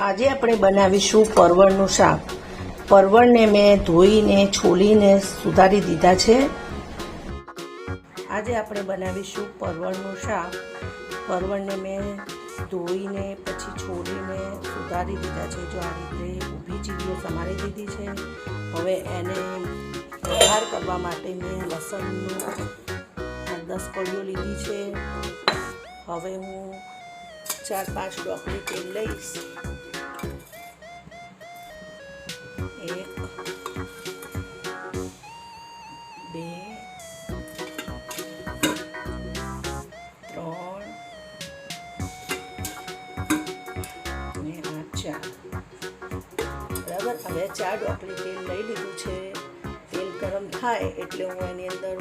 આજે આપણે બનાવીશું પરવળનું શાક. પરવળને મેં ધોઈને, છોલીને સુધારી દીધા છે. આજે આપણે બનાવીશું પરવળનું શાક. પરવળને મેં ધોઈને, પછી છોલીને સુધારી દીધા છે. જો આ રીતે ઊભી ચીલીઓ સમારી દીધી છે. હવે એને વઘાર કરવા માટે મેં લસણનું દસ કળીઓ લીધી છે. હવે હું ચાર, પાંચ ડોકલી તેલ લઈશ. એક, બે, ત્રણ અને ચાર. બરાબર? હવે ચાર ડોકલી તેલ લઈ લીધું છે. તેલ ગરમ થાય એટલે હું એની અંદર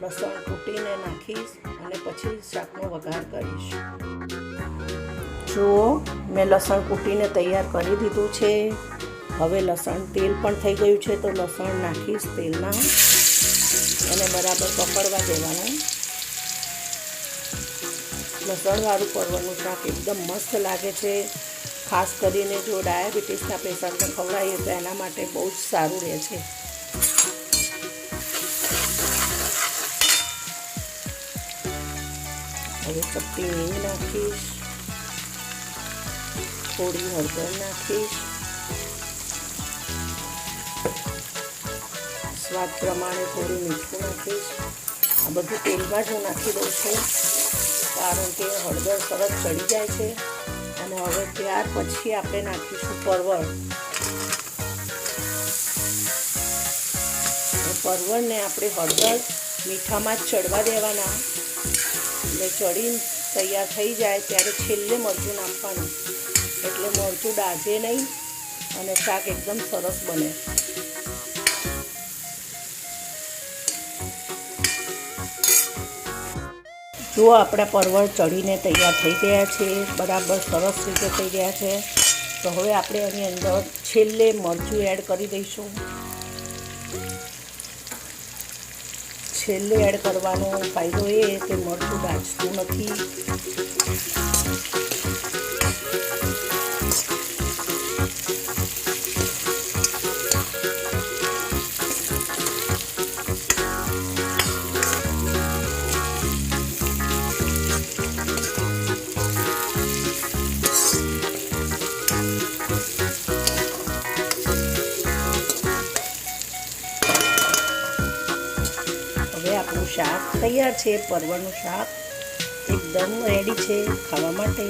લસણ કૂટીને નાખીશ અને પછી શાકનો વઘાર કરીશ. જુઓ મેં લસણ કૂટીને તૈયાર કરી દીધું છે, હવે લસણ તેલ પણ થઈ ગયું છે, તો લસણ નાખીશ તેલમાં. એને બરાબર પકડવા દેવાનું. લસણવાળું પરવળનું શાક એકદમ મસ્ત લાગે છે. ખાસ કરીને જો ડાયાબિટીસના પેશન્ટને ખવડાવીએ તો એના માટે બહુ જ સારું રહે છે. હવે હિંગ નાખીશ. થોડી હળદર નાખીશ. સ્વાદ પ્રમાણે થોડું મીઠું નાખીશ. આ બધું તેલમાં જ હું નાખી દઉં છું, કારણ કે હળદર સરસ ચડી જાય છે. અને હવે ત્યાર પછી આપણે નાખીશું પરવળ. પરવળને આપણે હળદર મીઠામાં જ ચડવા દેવાના. એટલે ચડીને તૈયાર થઈ જાય ત્યારે છેલ્લે મરચું નાખવાનું. એટલે મરચું દાજે નહીં અને શાક એકદમ સરસ બને. જો આપણા પરવળ ચડીને તૈયાર થઈ ગયા છે. બરાબર સરસ રીતે થઈ ગયા છે. તો હવે આપણે એની અંદર છેલ્લે મરચું એડ કરી દઈશું. છેલ્લે એડ કરવાનો ફાયદો એ કે મરચું દાજતું નથી. શાક તૈયાર છે પરવાનું શાક એકદમ રેડી છે ખાવા માટે.